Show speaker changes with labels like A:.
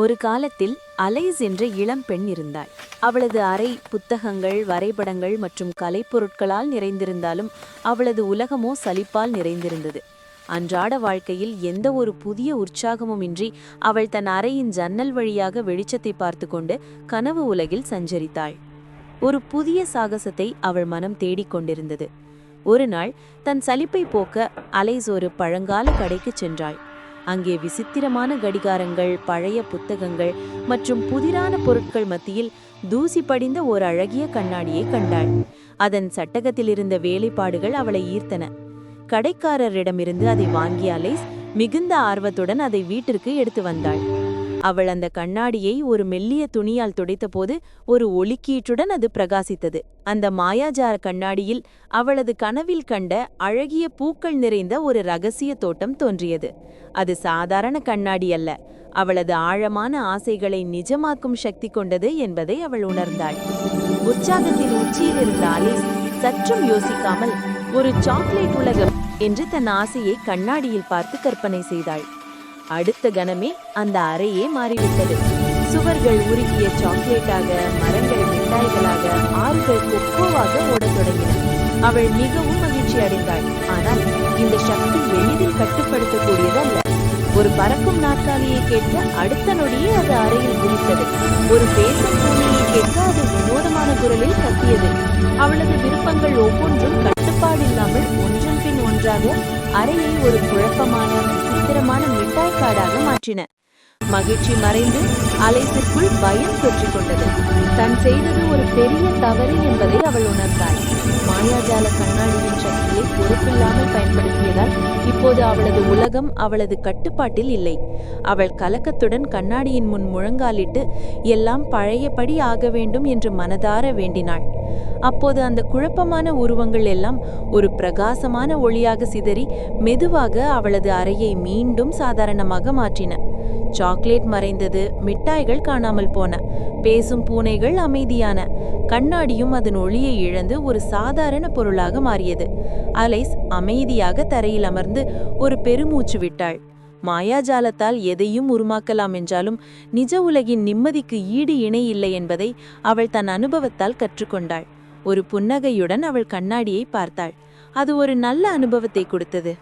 A: ஒரு காலத்தில் அலைஸ் என்ற இளம் பெண் இருந்தாள். அவளது அறை புத்தகங்கள் வரைபடங்கள் மற்றும் கலைப்பொருட்களால் நிறைந்திருந்தாலும் அவளது உலகமோ சலிப்பால் நிறைந்திருந்தது. அன்றாட வாழ்க்கையில் எந்த ஒரு புதிய உற்சாகமும் இன்றி அவள் தன் அறையின் ஜன்னல் வழியாக வெளிச்சத்தை பார்த்து கொண்டு கனவு உலகில் சஞ்சரித்தாள். ஒரு புதிய சாகசத்தை அவள் மனம் தேடிக் கொண்டிருந்தது. ஒரு நாள் தன் சலிப்பை போக்க அலைஸ் ஒரு பழங்கால கடைக்குச் சென்றாள். அங்கே விசித்திரமான கடிகாரங்கள் பழைய புத்தகங்கள் மற்றும் புதிரான பொருட்கள் மத்தியில் தூசி படிந்த ஒரு அழகிய கண்ணாடியை கண்டாள். அதன் சட்டகத்தில் இருந்த வேலைப்பாடுகள் அவளை ஈர்த்தன. கடைக்காரரிடமிருந்து அதை வாங்கிய அலைஸ் மிகுந்த ஆர்வத்துடன் அதை வீட்டிற்கு எடுத்து வந்தாள். அவள் அந்த கண்ணாடியை ஒரு மெல்லிய துணியால் துடைத்தபோது ஒரு ஒளிக்கீற்றுடன் அது பிரகாசித்தது. அந்த மாயாஜார கண்ணாடியில் அவளது கனவில் கண்ட அழகிய பூக்கள் நிறைந்த ஒரு ரகசிய தோட்டம் தோன்றியது. அது சாதாரண கண்ணாடி அல்ல. அவளது ஆழமான ஆசைகளை நிஜமாக்கும் சக்தி கொண்டது என்பதை அவள் உணர்ந்தாள். உற்சாகத்தின் உச்சியில் இருந்த ஆலிஸ் சற்றும் யோசிக்காமல் ஒரு சாக்லேட் உலகம் என்று தன் ஆசையை கண்ணாடியில் பார்த்து கற்பனை செய்தாள். அடுத்த கணமே அந்த அறையே மாறிவிட்டது. சுவர்கள் உருகிய சாக்லேட்டாக மரங்கள் மிட்டாய்களாக ஆறுகள் கொக்கோவாக ஓடத் தொடங்கின. அவள் மிகவும் மகிழ்ச்சி அடைந்தாள். ஆனால் இந்த சக்தி எளிதில் கட்டுப்படுத்தக்கூடியதல்ல. ஒரு பறக்கும் நாற்காலியை கேட்க அடுத்த நொடியே அது அறையில் குதித்தது. ஒரு பேசும் பூமியை கேட்க அது வினோதமான குரலில் கத்தியது. அவளது விருப்பங்கள் ஒவ்வொன்றும் கட்டுப்பாடில்லாமல் ஒன்றன் பின் ஒன்றாக அறையை ஒரு குழப்பமான விசித்திரமான மிட்டாய் காடாக மாற்றின. மகிழ்ச்சி மறைந்து அலைத்திற்குள் பயம் பெற்றுக் கொண்டது தன் செய்தது ஒரு பெரிய தவறு என்பதை அவள் உணர்ந்தாள். மாயாஜால கண்ணாடியின் சக்தியை பொறுப்பில்லாமல் பயன்படுத்தியதால் இப்போது அவளது உலகம் அவளது கட்டுப்பாட்டில் இல்லை. அவள் கலக்கத்துடன் கண்ணாடியின் முன் முழங்காலிட்டு எல்லாம் பழையபடி ஆக வேண்டும் என்று மனதார வேண்டினாள். அப்போது அந்த குழப்பமான உருவங்கள் எல்லாம் ஒரு பிரகாசமான ஒளியாக சிதறி மெதுவாக அவளது அறையை மீண்டும் சாதாரணமாக மாற்றின. சாக்லேட் மறைந்தது மிட்டாய்கள் காணாமல் போன. பேசும் பூனைகள் அமைதியான. கண்ணாடியும் அதன் ஒளியை இழந்து ஒரு சாதாரண பொருளாக மாறியது. அலைஸ் அமைதியாக தரையில் அமர்ந்து ஒரு பெருமூச்சு விட்டாள். மாயாஜாலத்தால் எதையும் உருமாக்கலாம் என்றாலும் நிஜ உலகின் நிம்மதிக்கு ஈடு இணை இல்லை என்பதை அவள் தன் அனுபவத்தால் கற்றுக்கொண்டாள். ஒரு புன்னகையுடன் அவள் கண்ணாடியை பார்த்தாள். அது ஒரு நல்ல அனுபவத்தை கொடுத்தது.